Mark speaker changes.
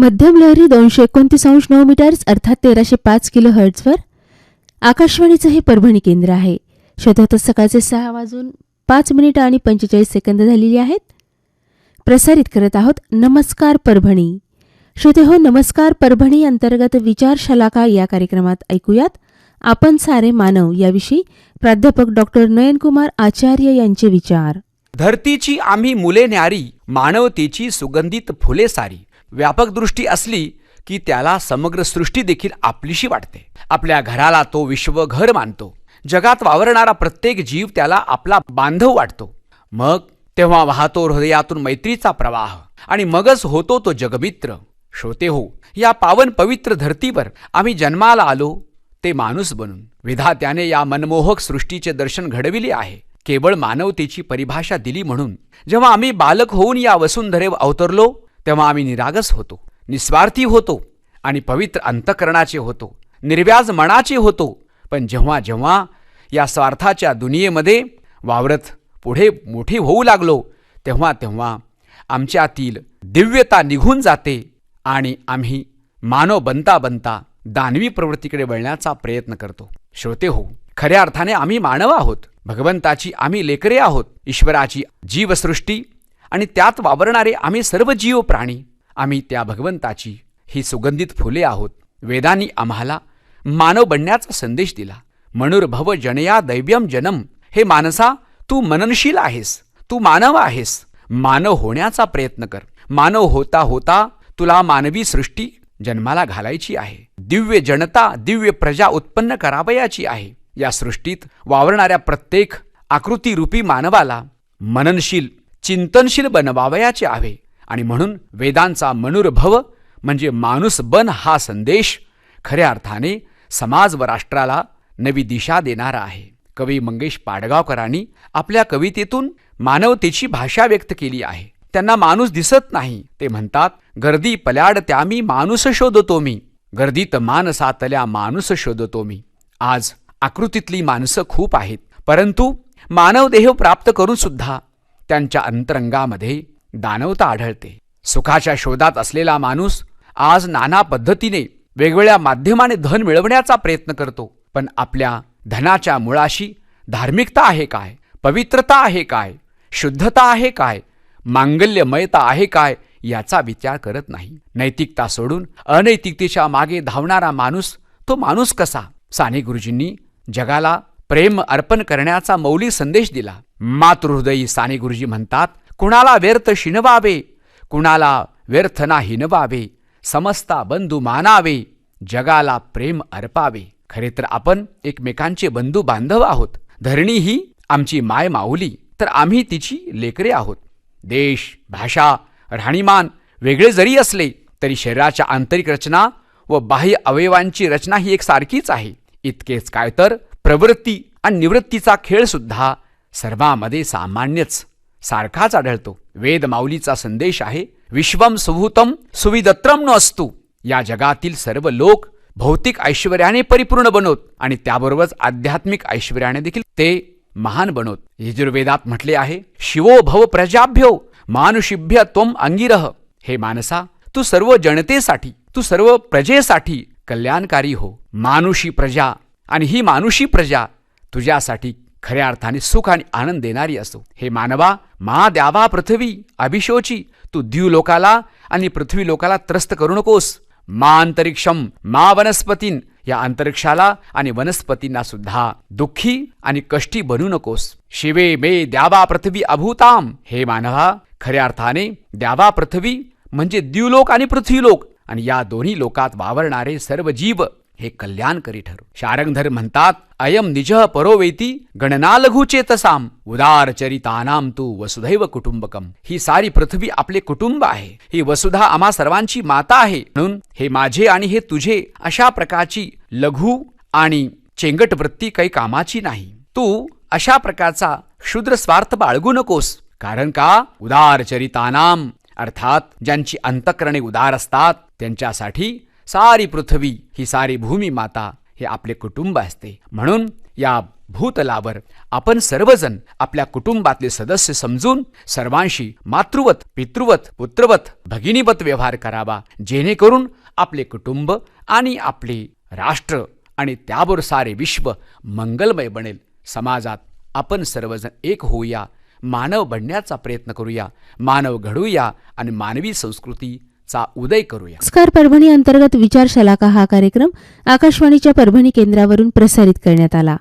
Speaker 1: मध्यम लहरी दोनशे एकोणतीस अंश नऊ मीटर्स अर्थात तेराशे पाच किलो हर्ट्सवर आकाशवाणीचं हे परभणी केंद्र आहे. शोधत सकाळचे सहा वाजून पाच मिनिटं आणि पंचेचाळीस सेकंद झालेली आहेत. प्रसारित करत आहोत नमस्कार परभणी. श्रोते हो नमस्कार परभणी अंतर्गत विचार शलाका या कार्यक्रमात ऐकूयात. आपण सारे मानव याविषयी प्राध्यापक डॉक्टर नयनकुमार आचार्य यांचे विचार.
Speaker 2: धरतीची आम्ही मुले न्यारी मानवतेची सुगंधित फुले सारी. व्यापक दृष्टी असली की त्याला समग्र सृष्टी देखील आपलीशी वाटते. आपल्या घराला तो विश्वघर मानतो. जगात वावरणारा प्रत्येक जीव त्याला आपला बांधव वाटतो. मग तेव्हा वाहतो हृदयातून मैत्रीचा प्रवाह आणि मगच होतो तो जगमित्र. श्रोते हो या पावन पवित्र धर्तीवर आम्ही जन्माला आलो ते माणूस बनून. विधात्याने या मनमोहक सृष्टीचे दर्शन घडविले आहे. केवळ मानवतेची परिभाषा दिली म्हणून. जेव्हा आम्ही बालक होऊन या वसुंधरे अवतरलो तेव्हा आम्ही निरागस होतो निस्वार्थी होतो आणि पवित्र अंतकरणाचे होतो निर्व्याज मनाचे होतो. पण जेव्हा जेव्हा या स्वार्थाच्या दुनियेमध्ये वावरत पुढे मोठे होऊ लागलो तेव्हा तेव्हा आमच्यातील दिव्यता निघून जाते आणि आम्ही मानव बनता बनता दानवी प्रवृत्तीकडे वळण्याचा प्रयत्न करतो. श्रोते हो खऱ्या अर्थाने आम्ही मानव आहोत. भगवंताची आम्ही लेकरे आहोत. ईश्वराची जीवसृष्टी आणि त्यात वावरणारे आम्ही सर्व जीव प्राणी आम्ही त्या भगवंताची ही सुगंधित फुले आहोत. वेदांनी आम्हाला मानव बनण्याचा संदेश दिला. मनुर्भव जनया दैव्यम जनम. हे मानसा तू मननशील आहेस तू मानव आहेस. मानव होण्याचा प्रयत्न कर. मानव होता होता तुला मानवी सृष्टी जन्माला घालायची आहे. दिव्य जनता दिव्य प्रजा उत्पन्न करावयाची आहे. या सृष्टीत वावरणाऱ्या प्रत्येक आकृतीरूपी मानवाला मननशील चिंतनशील बनवावयाचे आहे. आणि म्हणून वेदांचा मनुर्भव म्हणजे माणूस बन हा संदेश खऱ्या अर्थाने समाज व राष्ट्राला नवी दिशा देणारा आहे. कवी मंगेश पाडगावकरांनी आपल्या कवितेतून मानवतेची भाषा व्यक्त केली आहे. त्यांना माणूस दिसत नाही ते म्हणतात गर्दी पल्याड त्यामी माणूस शोधतो मी. गर्दीत मानसातल्या माणूस शोधतो मी. आज आकृतीतली माणसं खूप आहेत. परंतु मानव देह प्राप्त करून सुद्धा त्यांच्या अंतरंगामध्ये दानवता आढळते. सुखाच्या शोधात असलेला माणूस आज नाना पद्धतीने वेगवेगळ्या माध्यमाने धन मिळवण्याचा प्रयत्न करतो. पण आपल्या धनाच्या मुळाशी धार्मिकता आहे काय? पवित्रता आहे काय? शुद्धता आहे काय? मांगल्यमयता आहे काय? याचा विचार करत नाही. नैतिकता सोडून अनैतिकतेच्या मागे धावणारा माणूस तो माणूस कसा? साने गुरुजींनी जगाला प्रेम अर्पण करण्याचा मौलिक संदेश दिला. मातृहृदयी साने गुरुजी म्हणतात कुणाला व्यर्थ शिनवावे कुणाला व्यर्थ ना हिनवावे समस्ता बंधू मानावे? जगाला प्रेम अर्पावे? खरे तर आपण एकमेकांचे बंधू बांधव आहोत. धरणी ही आमची माय माऊली तर आम्ही तिची लेकरे आहोत. देश भाषा राहणीमान वेगळे जरी असले तरी शरीराच्या आंतरिक रचना व बाह्य अवयवांची रचना ही एक सारखीच आहे. इतकेच काय तर प्रवृत्ती आणि निवृत्तीचा खेळ सुद्धा सर्वांमध्ये सामान्यच. सारखाच आढळतो. वेदमाऊलीचा संदेश आहे विश्वम सुभूतम सुविदत्रम न या जगातील सर्व लोक भौतिक ऐश्वर्याने परिपूर्ण बनवत आणि त्याबरोबरच आध्यात्मिक ऐश्वर्याने देखील ते महान बनवत यजुर्वेदात म्हटले आहे शिवो भव प्रजाभ्यो मानुषिभ्य त्वम अंगिरह हे मानसा तू सर्व जनतेसाठी तू सर्व प्रजेसाठी कल्याणकारी हो. मानुषी प्रजा आणि ही मानुषी प्रजा तुझ्यासाठी खऱ्या अर्थाने सुख आणि आनंद देणारी असो. हे मानवा मा द्यावा पृथ्वी अभिशोची तू द्यू लोकाला आणि पृथ्वी लोकाला त्रस्त करू नकोस. मा अंतरिक्षम मा वनस्पतीन या अंतरिक्षाला आणि वनस्पतींना सुद्धा दुःखी आणि कष्टी बनू नकोस. शिवे मे द्यावा पृथ्वी अभूताम. हे मानवा खऱ्या अर्थाने द्यावा पृथ्वी म्हणजे द्यूलोक आणि पृथ्वीलोक आणि या दोन्ही लोकात वावरणारे सर्व जीव हे कल्याणकरी ठरू. शारंगधर म्हणतात अयम निज परोवेती गणना लघुचेतसाम उदार चरितानाम तू वसुधैव कुटुंबकम ही सारी पृथ्वी आपले कुटुंब आहे. ही वसुधा आम्हा सर्वांची माता आहे. म्हणून हे माझे आणि हे तुझे अशा प्रकारची लघु आणि चेंगट वृत्ती काही कामाची नाही. तू अशा प्रकारचा क्षुद्र स्वार्थ बाळगू नकोस. कारण का? उदार चरितानाम अर्थात ज्यांची अंतकरणे उदार असतात त्यांच्यासाठी सारी पृथ्वी ही सारी भूमी माता हे आपले कुटुंब असते. म्हणून या भूतलावर आपण सर्वजण आपल्या कुटुंबातले सदस्य समजून सर्वांशी मातृवत पितृवत पुत्रवत भगिनीवत व्यवहार करावा जेणेकरून आपले कुटुंब आणि आपले राष्ट्र आणि त्यावर सारे विश्व मंगलमय बनेल. समाजात आपण सर्वजण एक होऊया मानव बनण्याचा प्रयत्न करूया मानव घडूया आणि मानवी संस्कृती चा उदय करूया.
Speaker 1: नमस्कार परभणी अंतर्गत विचारशाला हा कार्यक्रम आकाशवाणीच्या परभणी केंद्रावरून प्रसारित करण्यात आला.